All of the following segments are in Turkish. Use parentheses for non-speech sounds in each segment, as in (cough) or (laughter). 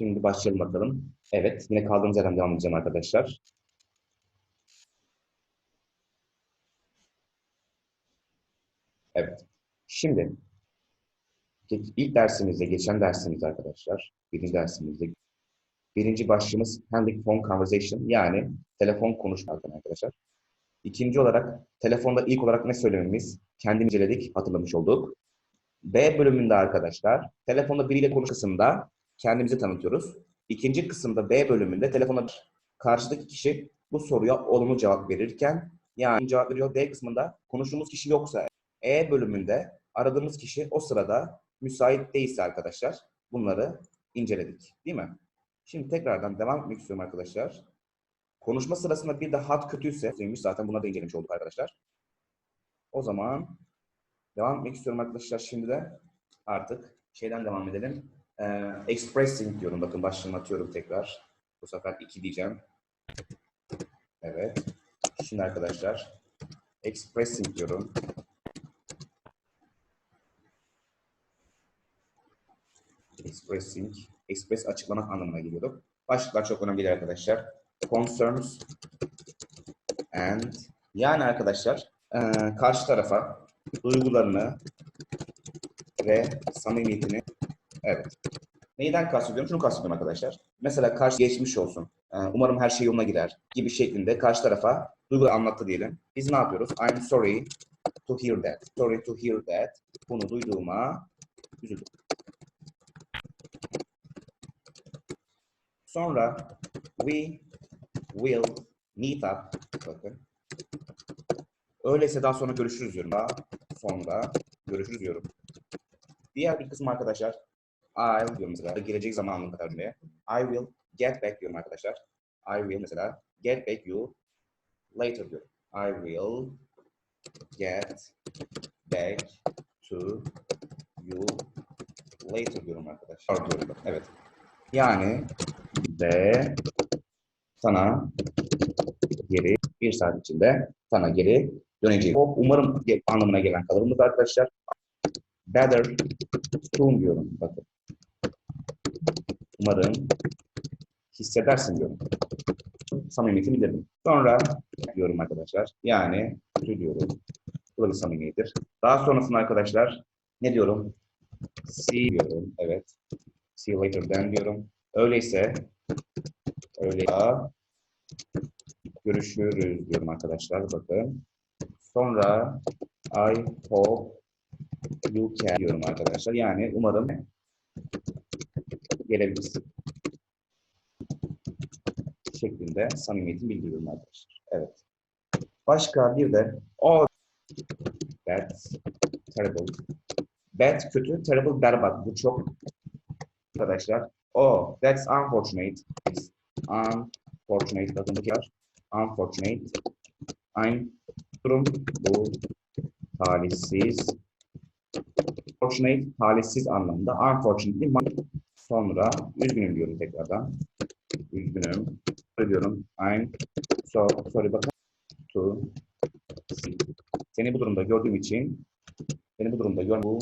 Şimdi başlayalım bakalım. Evet, yine kaldığımız yerden devam edeceğim arkadaşlar. Evet. Şimdi ilk dersimizde, geçen dersimizde arkadaşlar, birinci dersimizde birinci başlığımız handling phone conversation yani telefon konuşma arkadaşlar. İkinci olarak telefonda ilk olarak ne söylememiz? Kendimizi inceledik, hatırlamış olduk. B bölümünde arkadaşlar, telefonda biriyle konuş kısımda kendimizi tanıtıyoruz. İkinci kısımda B bölümünde telefonda karşıdaki kişi bu soruya olumlu cevap verirken yani cevap veriyor. D kısmında konuştuğumuz kişi yoksa E bölümünde aradığımız kişi o sırada müsait değilse arkadaşlar bunları inceledik. Değil mi? Şimdi tekrardan devam etmek istiyorum arkadaşlar. Konuşma sırasında bir de hat kötüyse zaten buna da incelemiş olduk arkadaşlar. O zaman devam etmek istiyorum arkadaşlar şimdi de artık şeyden devam edelim. Ee, expressing diyorum. Bakın başlığını atıyorum tekrar. Bu sefer 2 diyeceğim. Evet. Şimdi arkadaşlar expressing diyorum. Expressing. Express açıklamak anlamına geliyordu. Başlıklar çok önemli arkadaşlar. Concerns and yani arkadaşlar e, karşı tarafa duygularını ve samimiyetini evet. Neyden kastediyorum? Şunu kastediyorum arkadaşlar. Mesela karşı geçmiş olsun. e, Umarım her şey yoluna girer gibi şeklinde karşı tarafa duyguları anlattı diyelim. Biz ne yapıyoruz? I'm sorry to hear that. Sorry to hear that. Bunu duyduğuma üzüldüm. Sonra we will meet up. Bakın. Öyleyse daha sonra görüşürüz diyorum. Daha sonra görüşürüz diyorum. Diğer bir kısım arkadaşlar I'll diyorum mesela. Gelecek zamanına kadar cümleye. I will get back diyorum arkadaşlar. I will mesela get back you later diyorum. I will get back to you later diyorum arkadaşlar. Diyorum. Evet. Yani de sana geri bir saat içinde sana geri döneceğim. O umarım anlamına gelen kalıbımız arkadaşlar. Better soon diyorum. Bakın. Umarım hissedersin diyorum. Samimiyeti bilirim. Sonra diyorum arkadaşlar. Yani kötü diyorum. Bu da bir samimiyettir. Daha sonrasında arkadaşlar ne diyorum? See diyorum. Evet. See later then diyorum. Öyleyse öyle görüşürüz diyorum arkadaşlar. Bakın. Sonra I hope you can diyorum arkadaşlar. Yani umarım gelebilirsin. Şeklinde samimiyetimi bildiriyorum arkadaşlar. Evet. Başka bir de oh that's terrible. Bad kötü, terrible berbat. Bu çok arkadaşlar. Oh, that's unfortunate. It's unfortunate. Bakın var. Unfortunate. I'm durum bu talihsiz. Fortunate, talihsiz anlamında. Unfortunately, sonra üzgünüm diyorum tekrardan. Üzgünüm. Diyorum. I'm so sorry bakın. To see. Seni bu durumda gördüğüm için seni bu durumda gör bu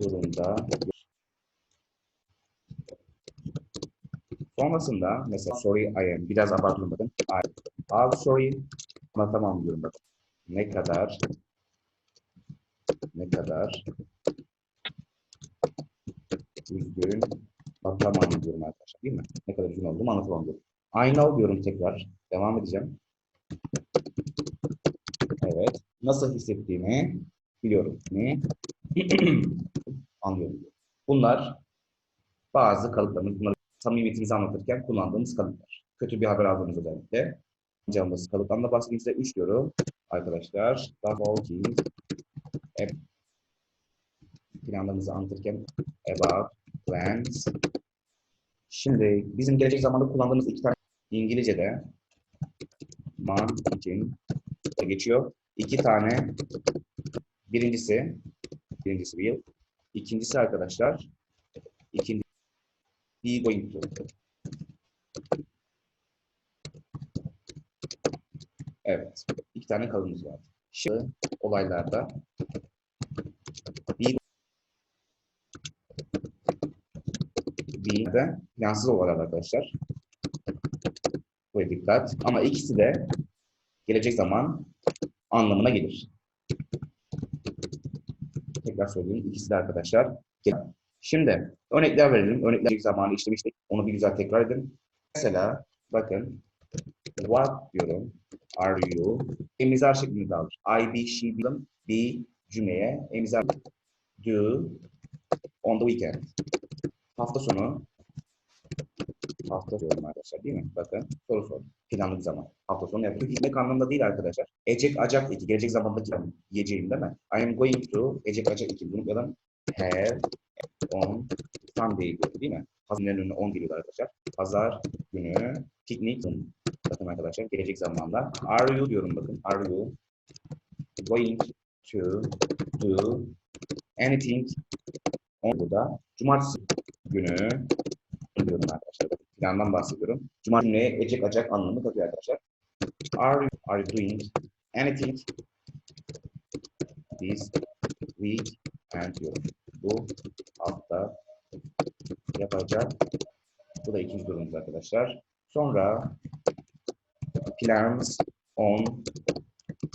durumda Sonrasında mesela sorry I am biraz abartılı bakın. I am sorry ama tamam diyorum bakın. Ne kadar ne kadar üzgün anlatamam diyorum arkadaşlar değil mi? Ne kadar üzgün olduğumu anlatamam. I know diyorum tekrar. Devam edeceğim. Evet. Nasıl hissettiğimi biliyorum. Ne? (clears throat) Anlıyorum. Bunlar bazı kalıplarımız. Bunları samimiyetimizi anlatırken kullandığımız kalıplar. Kötü bir haber aldığımız özellikle. Canımız kalıptan da bahsedeyim size. Üç diyorum. Arkadaşlar. Double keys. E, planlarımızı anlatırken about plans. Şimdi bizim gelecek zamanda kullandığımız iki tane İngilizce'de man için geçiyor. İki tane birincisi birincisi will. İkincisi arkadaşlar ikinci be going to. Evet. iki tane kalımız var. Şimdi olaylarda be de plansız olarak arkadaşlar. Buraya dikkat. Ama ikisi de gelecek zaman anlamına gelir. Tekrar söyleyeyim. İkisi de arkadaşlar. Şimdi örnekler verelim. Örnekler zamanı işlemiştik. Onu bir güzel tekrar edin. Mesela bakın what diyorum. Are you? Emizar şeklinde alır. I, be, she, be, be cümleye emizar do on the weekend. Hafta sonu hafta diyorum arkadaşlar değil mi? Bakın soru sor. Planlı zaman. Hafta sonu yapıyor. Gitmek anlamında değil arkadaşlar. Ecek acak iki. Gelecek zamandaki yiyeceğim değil mi? I am going to ecek acak iki. Bunu unutmayalım. Have on Sunday diyor değil mi? Pazarın önüne 10 geliyor arkadaşlar. Pazar günü piknik. Bakın arkadaşlar gelecek zamanda. Are you diyorum bakın. Are you going to do anything on burada. Cumartesi günü diyorum arkadaşlar. Plandan bahsediyorum. Günü ecek acak anlamı katıyor arkadaşlar. Are you, are you doing anything this week and diyorum. Bu hafta yapacak. Bu da ikinci durumumuz arkadaşlar. Sonra plans on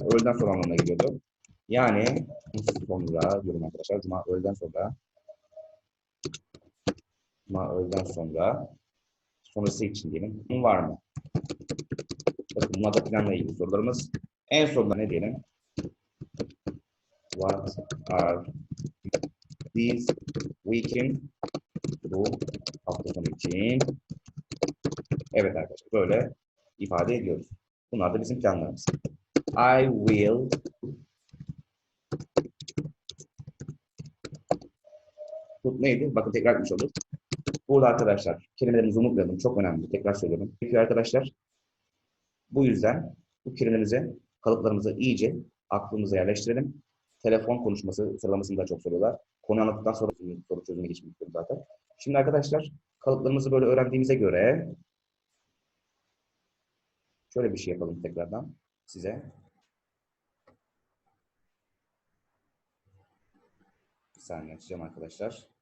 öğleden sonra anlamına geliyordu. Yani sonra diyorum arkadaşlar. Cuma öğleden sonra Cuma öğleden sonra sonrası için diyelim. Bunun var mı? Bakın bunlar da planla ilgili sorularımız. En sonunda ne diyelim? What are these weekend bu hafta sonu için evet arkadaşlar böyle ifade ediyoruz. Bunlar da bizim planlarımız. I will Bu neydi? Bakın tekrar etmiş olduk. Burada arkadaşlar kelimelerimizi unutmayalım. Çok önemli. Tekrar söylüyorum. Peki arkadaşlar bu yüzden bu kelimelerimizi kalıplarımızı iyice aklımıza yerleştirelim. Telefon konuşması sıralamasını da çok soruyorlar. Konu anlattıktan sonra soru çözümüne geçmek istiyorum zaten. Şimdi arkadaşlar kalıplarımızı böyle öğrendiğimize göre şöyle bir şey yapalım tekrardan size. Bir saniye açacağım arkadaşlar.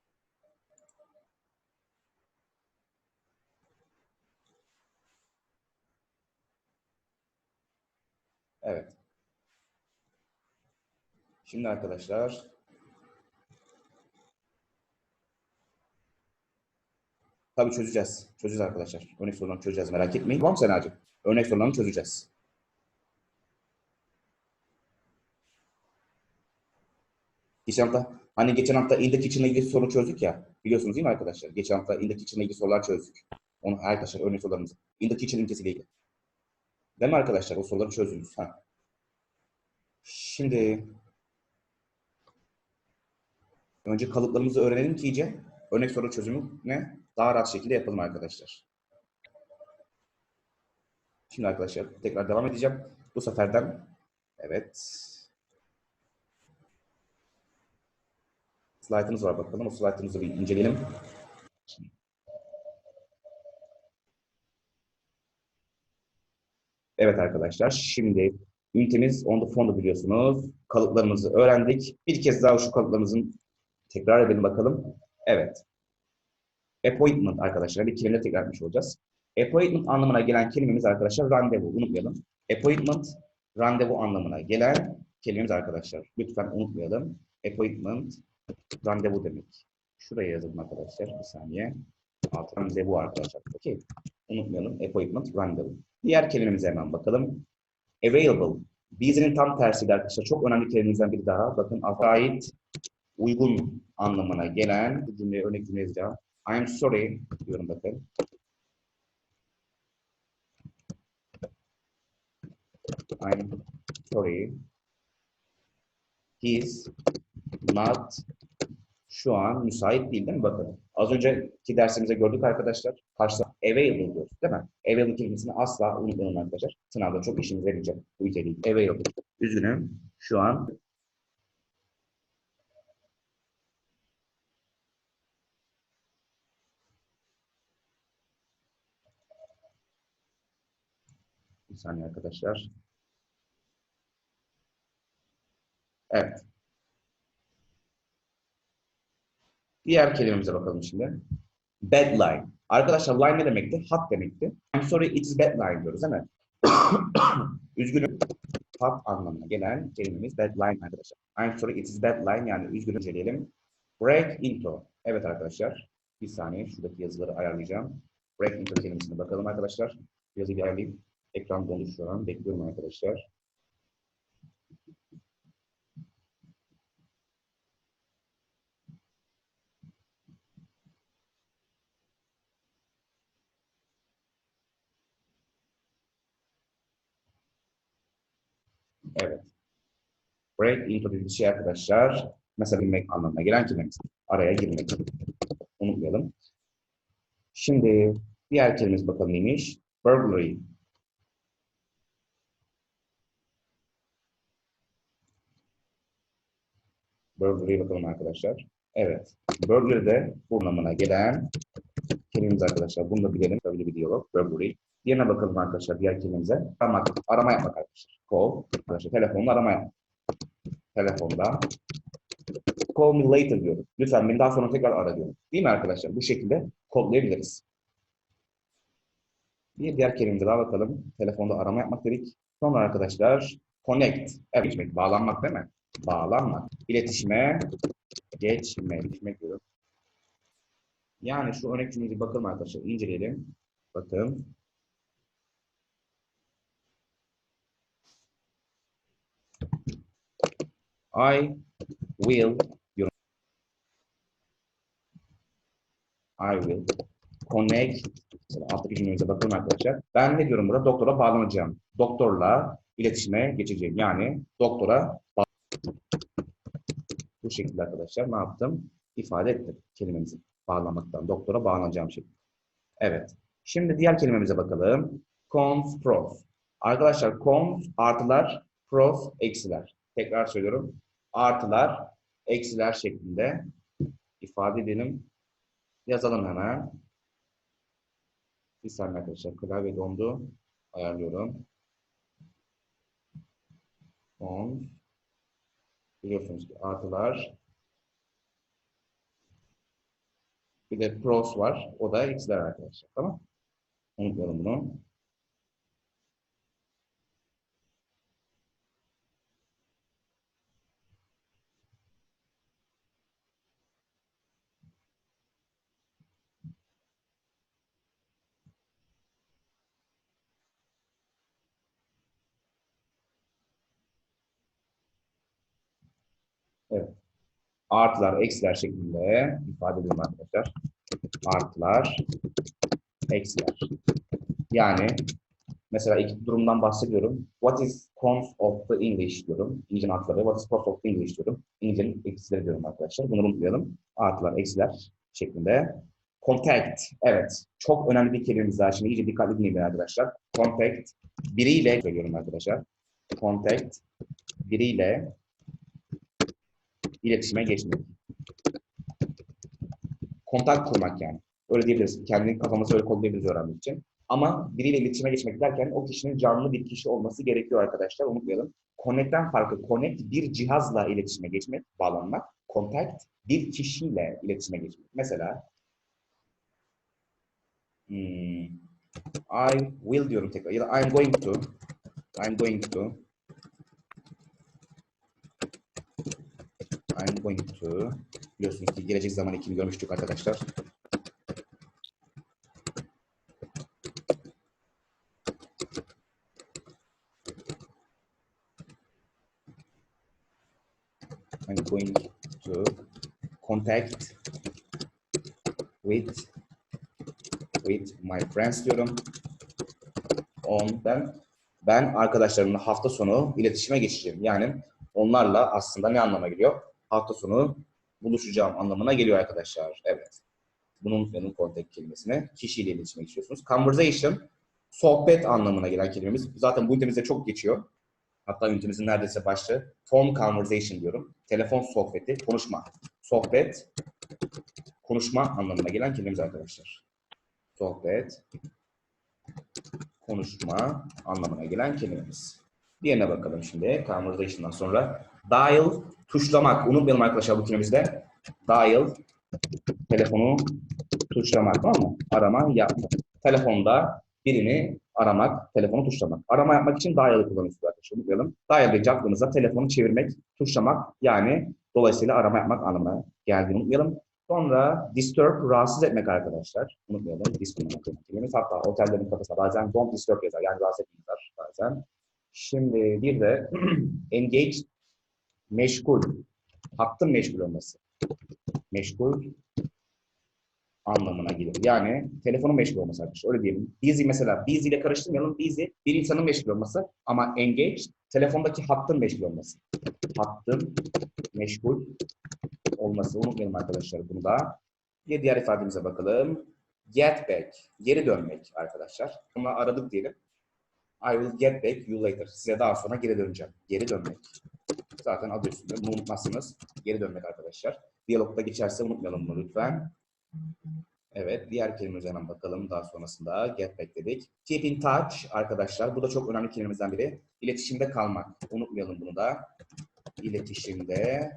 Evet. Şimdi arkadaşlar Tabii çözeceğiz. Çözeceğiz arkadaşlar. Örnek sorularını çözeceğiz. Merak etmeyin. Tamam Senacığım? Örnek sorularını çözeceğiz. Geçen hafta, hani geçen hafta in the kitchen'la ilgili soru çözdük ya. Biliyorsunuz değil mi arkadaşlar? Geçen hafta in the kitchen'la ilgili sorular çözdük. Onu arkadaşlar örnek sorularımızı. In the kitchen ünitesiyle ilgili. Değil mi arkadaşlar? O soruları çözdünüz. Ha. Şimdi önce kalıplarımızı öğrenelim ki iyice örnek soru çözümü ne? Daha rahat şekilde yapalım arkadaşlar. Şimdi arkadaşlar tekrar devam edeceğim. Bu seferden evet. Slaytımız var bakalım. O slaytımızı bir inceleyelim. Evet arkadaşlar şimdi ünitemiz on the phone'u biliyorsunuz. Kalıplarımızı öğrendik. Bir kez daha şu kalıplarımızın tekrar edelim bakalım. Evet. Appointment arkadaşlar. Bir kelime tekrar etmiş olacağız. Appointment anlamına gelen kelimemiz arkadaşlar randevu. Unutmayalım. Appointment randevu anlamına gelen kelimemiz arkadaşlar. Lütfen unutmayalım. Appointment randevu demek. Şuraya yazalım arkadaşlar. Bir saniye. Alt randevu arkadaşlar. Okey. Unutmayalım. Appointment randevu. Diğer kelimemize hemen bakalım. Available. Bizinin tam tersi arkadaşlar. Çok önemli kelimemizden biri daha. Bakın ait uygun anlamına gelen cümleye örnek cümle yazacağım. I am sorry diyorum bakın. I'm sorry. He's not şu an müsait değil değil mi? Bakın. Az önceki dersimize gördük arkadaşlar. Karşıda available diyoruz değil mi? Available kelimesini asla unutmayalım arkadaşlar. Sınavda çok işimize yarayacak bu içeriği. Available. Üzgünüm. Şu an Bir saniye arkadaşlar. Evet. Diğer kelimemize bakalım şimdi. Bad line. Arkadaşlar line ne demekti? Hat demekti. I'm sorry it is bad line diyoruz değil mi? (coughs) Üzgünüm. Hat anlamına gelen kelimemiz bad line arkadaşlar. I'm sorry it is bad line yani üzgünüm inceleyelim. Break into. Evet arkadaşlar. Bir saniye şuradaki yazıları ayarlayacağım. Break into kelimesine bakalım arkadaşlar. Yazıyı bir ayarlayayım. Ekran dondu şu an. Bekliyorum arkadaşlar. Evet. Break into dediğimiz şey arkadaşlar. Mesela girmek anlamına gelen kelimemiz. Araya girmek. Unutmayalım. Şimdi diğer kelimemiz bakalım neymiş? Burglary. Burglary bakalım arkadaşlar. Evet. Burglary de bu anlamına gelen kelimemiz arkadaşlar. Bunu da bilelim. Tabii bir diyalog. Burglary. Diğerine bakalım arkadaşlar. Diğer kelimemize. Aramak. Arama yapmak arkadaşlar. Call. Arkadaşlar telefonla arama yapmak. Telefonda. Call me later diyorum. Lütfen beni daha sonra tekrar ara diyorum. Değil mi arkadaşlar? Bu şekilde kodlayabiliriz. Bir diğer kelimemize daha bakalım. Telefonda arama yapmak dedik. Sonra arkadaşlar connect. Evet, geçmek, bağlanmak değil mi? Bağlanmak. İletişime geçmek. Geçmek diyorum. Yani şu örnek cümleyi bakalım arkadaşlar. inceleyelim. Bakın. I will diyorum. I will connect alttaki cümlemize bakalım arkadaşlar. Ben ne diyorum burada? Doktora bağlanacağım. Doktorla iletişime geçeceğim. Yani doktora bu şekilde arkadaşlar ne yaptım? İfade ettim kelimemizi. Bağlamaktan. Doktora bağlanacağım şekilde. Evet. Şimdi diğer kelimemize bakalım. Cons, pros. Arkadaşlar cons artılar, pros eksiler. Tekrar söylüyorum. Artılar, eksiler şeklinde ifade edelim. Yazalım hemen. Bir saniye arkadaşlar. Klavye dondu. Ayarlıyorum. Cons. Biliyorsunuz ki artılar. Bir de pros var. O da eksiler arkadaşlar. Tamam Unutmayalım bunu. Evet. Artılar, eksiler şeklinde ifade edelim arkadaşlar. Artılar, eksiler. Yani mesela iki durumdan bahsediyorum. What is cons of the English diyorum. İngilizcenin artıları. What is pros of the English diyorum. İngilizcenin eksileri diyorum arkadaşlar. Bunu unutmayalım. Artılar, eksiler şeklinde. Contact. Evet. Çok önemli bir kelimemiz daha. Şimdi iyice dikkatli dinleyin arkadaşlar. Contact. Biriyle söylüyorum arkadaşlar. Contact. Biriyle iletişime geçmek. Kontak kurmak yani. Öyle diyebiliriz. Kendi kafamızı öyle kodlayabiliriz öğrenmek için. Ama biriyle iletişime geçmek derken o kişinin canlı bir kişi olması gerekiyor arkadaşlar. Unutmayalım. Connect'ten farkı. Connect bir cihazla iletişime geçmek, bağlanmak. Contact bir kişiyle iletişime geçmek. Mesela hmm, I will diyorum tekrar ya da I'm going to I'm going to I'm going to biliyorsunuz ki gelecek zaman ekini görmüştük arkadaşlar. I'm going to contact with with my friends diyorum. On ben ben arkadaşlarımla hafta sonu iletişime geçeceğim. Yani onlarla aslında ne anlama geliyor? Hafta sonu buluşacağım anlamına geliyor arkadaşlar. Evet. Bunu unutmayalım contact kelimesini. Kişiyle iletişime geçiyorsunuz. Conversation, sohbet anlamına gelen kelimemiz. Zaten bu ünitemizde çok geçiyor. Hatta ünitemizin neredeyse başlığı phone conversation diyorum. Telefon sohbeti, konuşma. Sohbet, konuşma anlamına gelen kelimemiz arkadaşlar. Sohbet, konuşma anlamına gelen kelimemiz. Diğerine bakalım şimdi. Conversation'dan sonra. Dial, tuşlamak. Unutmayalım arkadaşlar kelimemizde. Dial, Telefonu tuşlamak tamam mı? Arama yapmak. Telefonda birini aramak, telefonu tuşlamak. Arama yapmak için dial'ı kullanıyorsunuz arkadaşlar. Unutmayalım. Dial deyince aklınıza telefonu çevirmek, tuşlamak yani dolayısıyla arama yapmak anlamına geldiğini unutmayalım. Sonra disturb, rahatsız etmek arkadaşlar. Unutmayalım. Disturb kelimemiz hatta otellerin kafasında bazen don't disturb yazar. Yani rahatsız etmeyin yazar bazen. Şimdi bir de (clears throat) engage, meşgul. Hattın meşgul olması. Meşgul anlamına gelir. Yani telefonun meşgul olması arkadaşlar. Öyle diyelim. Busy mesela. Busy ile karıştırmayalım. Busy bir insanın meşgul olması ama engage telefondaki hattın meşgul olması. Hattın meşgul olması. Unutmayalım arkadaşlar bunu da. Bir diğer ifademize bakalım. Get back. Geri dönmek arkadaşlar. Bunu aradık diyelim. I will get back you later. Size daha sonra geri döneceğim. Geri dönmek. Zaten adı üstünde. Bunu unutmazsınız. Geri dönmek arkadaşlar. Diyalogda geçerse unutmayalım bunu lütfen. Evet, diğer kelimemize hemen bakalım daha sonrasında. Get back dedik. Keep in touch arkadaşlar. Bu da çok önemli kelimemizden biri. İletişimde kalmak. Unutmayalım bunu da. İletişimde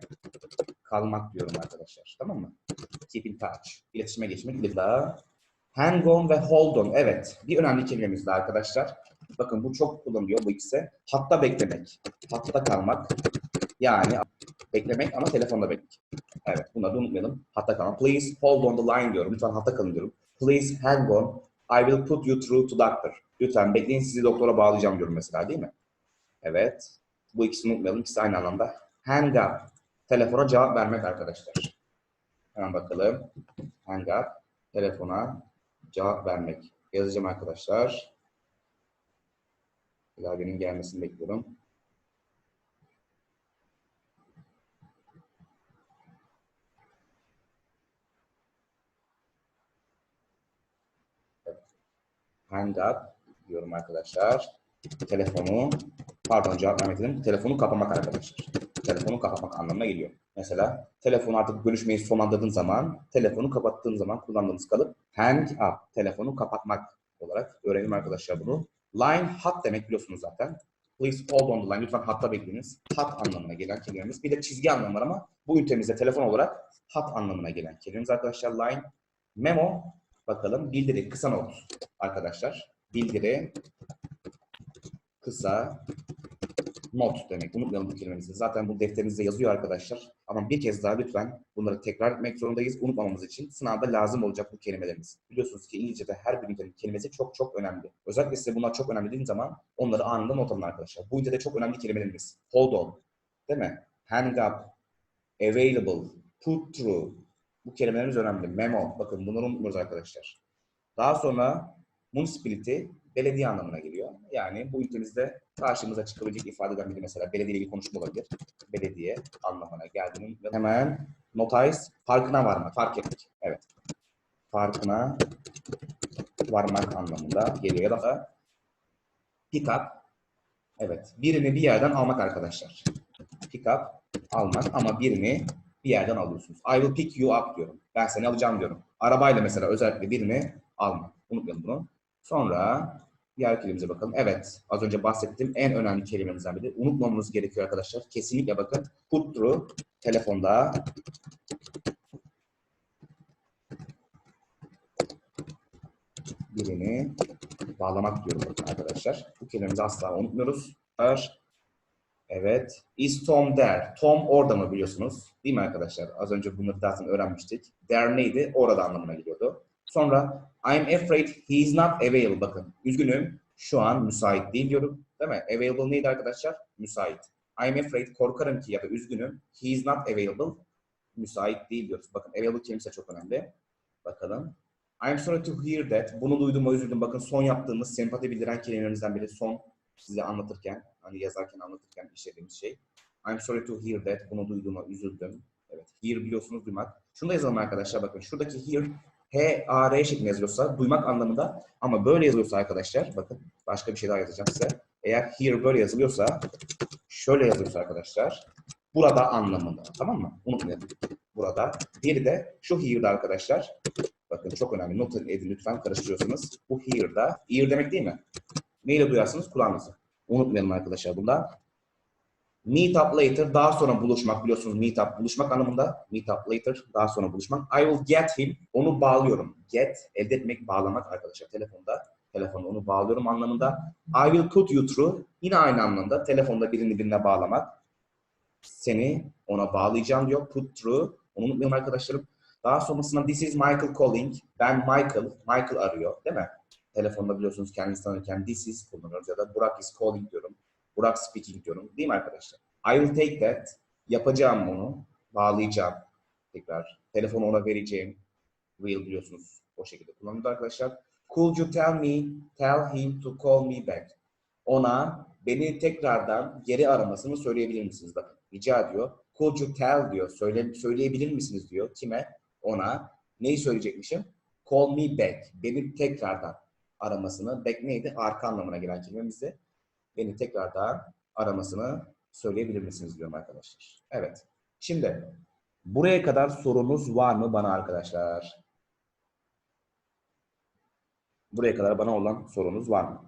kalmak diyorum arkadaşlar. Tamam mı? Keep in touch. İletişime geçmek. Bir daha. Hang on ve hold on. Evet. Bir önemli kelimemiz de arkadaşlar. Bakın bu çok kullanılıyor bu ikisi. Hatta beklemek. Hatta kalmak. Yani beklemek ama telefonda beklemek. Evet, bunları unutmayalım. Hatta kalın. Please hold on the line diyorum. Lütfen hatta kalın diyorum. Please hang on. I will put you through to doctor. Lütfen bekleyin sizi doktora bağlayacağım diyorum mesela değil mi? Evet. Bu ikisini unutmayalım. İkisi aynı anlamda. Hang up. Telefona cevap vermek arkadaşlar. Hemen bakalım. Hang up. Telefona cevap vermek. Yazacağım arkadaşlar. Klavyenin gelmesini bekliyorum. Hang up diyorum arkadaşlar. Telefonu, pardon cevap vermek dedim. Telefonu kapamak arkadaşlar. Telefonu kapatmak anlamına geliyor. Mesela telefonu artık görüşmeyi sonlandırdığın zaman, telefonu kapattığın zaman kullandığımız kalıp hang up, telefonu kapatmak olarak öğrenelim arkadaşlar bunu. Line hat demek biliyorsunuz zaten. Please hold on the line. Lütfen hatta bekleyiniz. Hat anlamına gelen kelimemiz. Bir de çizgi anlamı var ama bu ünitemizde telefon olarak hat anlamına gelen kelimemiz arkadaşlar. Line. Memo bakalım. Bildiri, kısa not arkadaşlar. Bildiri, kısa not demek. Unutmayalım bu kelimemizi. Zaten bu defterinizde yazıyor arkadaşlar. Ama bir kez daha lütfen bunları tekrar etmek zorundayız. Unutmamamız için sınavda lazım olacak bu kelimelerimiz. Biliyorsunuz ki İngilizce'de her bir kelimesi çok çok önemli. Özellikle size bunlar çok önemli dediğim zaman onları anında not alın arkadaşlar. Bu ünitede çok önemli kelimelerimiz. Hold on, değil mi? Hang up, available, put through. Bu kelimelerimiz önemli. Memo, bakın bunları unutmuyoruz arkadaşlar. Daha sonra municipality, belediye anlamına geliyor. Yani bu ülkemizde karşımıza çıkabilecek ifadeden biri mesela belediye ile konuşma olabilir. Belediye anlamına geldiğinin hemen notice, farkına varmak, fark etmek. Evet. Farkına varmak anlamında geliyor. Ya da pick up, evet. Birini bir yerden almak arkadaşlar. Pick up, almak ama birini bir yerden alıyorsunuz. I will pick you up diyorum. Ben seni alacağım diyorum. Arabayla mesela özellikle birini almak. Unutmayalım bunu. Sonra diğer kelimemize bakalım. Evet, az önce bahsettiğim en önemli kelimemizden biri. Unutmamamız gerekiyor arkadaşlar. Kesinlikle bakın. Put through telefonda birini bağlamak diyorum arkadaşlar. Bu kelimemizi asla unutmuyoruz. Evet. Is Tom there? Tom orada mı biliyorsunuz? Değil mi arkadaşlar? Az önce bunları zaten öğrenmiştik. There neydi? Orada anlamına geliyordu. Sonra I'm afraid he is not available. Bakın üzgünüm şu an müsait değil diyorum. Değil mi? Available neydi arkadaşlar? Müsait. I'm afraid korkarım ki ya da üzgünüm. He is not available. Müsait değil diyoruz. Bakın available kelimesi çok önemli. Bakalım. I'm sorry to hear that. Bunu duyduğuma üzüldüm. Bakın son yaptığımız sempati bildiren kelimelerimizden biri son size anlatırken, hani yazarken anlatırken işlediğimiz şey. I'm sorry to hear that. Bunu duyduğuma üzüldüm. Evet. Hear biliyorsunuz duymak. Şunu da yazalım arkadaşlar bakın. Şuradaki hear H-A-R şeklinde yazılıyorsa duymak anlamında ama böyle yazılıyorsa arkadaşlar bakın başka bir şey daha yazacağım size. Eğer here böyle yazılıyorsa şöyle yazılıyorsa arkadaşlar burada anlamında tamam mı? Unutmayalım. Burada. Diğeri de şu here'da arkadaşlar. Bakın çok önemli. Not edin lütfen karıştırıyorsunuz. Bu here'da. Ear demek değil mi? Neyle duyarsınız? Kulağınızı. Unutmayalım arkadaşlar bunda. Meet up later, daha sonra buluşmak biliyorsunuz meet up, buluşmak anlamında. Meet up later, daha sonra buluşmak. I will get him, onu bağlıyorum. Get, elde etmek, bağlamak arkadaşlar telefonda. Telefonda onu bağlıyorum anlamında. I will put you through, yine aynı anlamda. Telefonda birini birine bağlamak. Seni ona bağlayacağım diyor. Put through, onu unutmayalım arkadaşlarım. Daha sonrasında this is Michael calling. Ben Michael, Michael arıyor değil mi? Telefonda biliyorsunuz kendisi tanırken this is kullanıyoruz ya da Burak is calling diyorum. Burak speaking diyorum. Değil mi arkadaşlar? I will take that. Yapacağım bunu. Bağlayacağım. Tekrar. Telefonu ona vereceğim. Will biliyorsunuz. O şekilde kullanılıyor arkadaşlar. Could you tell me, tell him to call me back? Ona beni tekrardan geri aramasını söyleyebilir misiniz? Bakın rica ediyor. Could you tell diyor. Söyle, söyleyebilir misiniz diyor. Kime? Ona. Neyi söyleyecekmişim? Call me back. Beni tekrardan aramasını. Back neydi? Arka anlamına gelen kelimemizdi beni tekrardan aramasını söyleyebilir misiniz diyorum arkadaşlar. Evet. Şimdi buraya kadar sorunuz var mı bana arkadaşlar? Buraya kadar bana olan sorunuz var mı?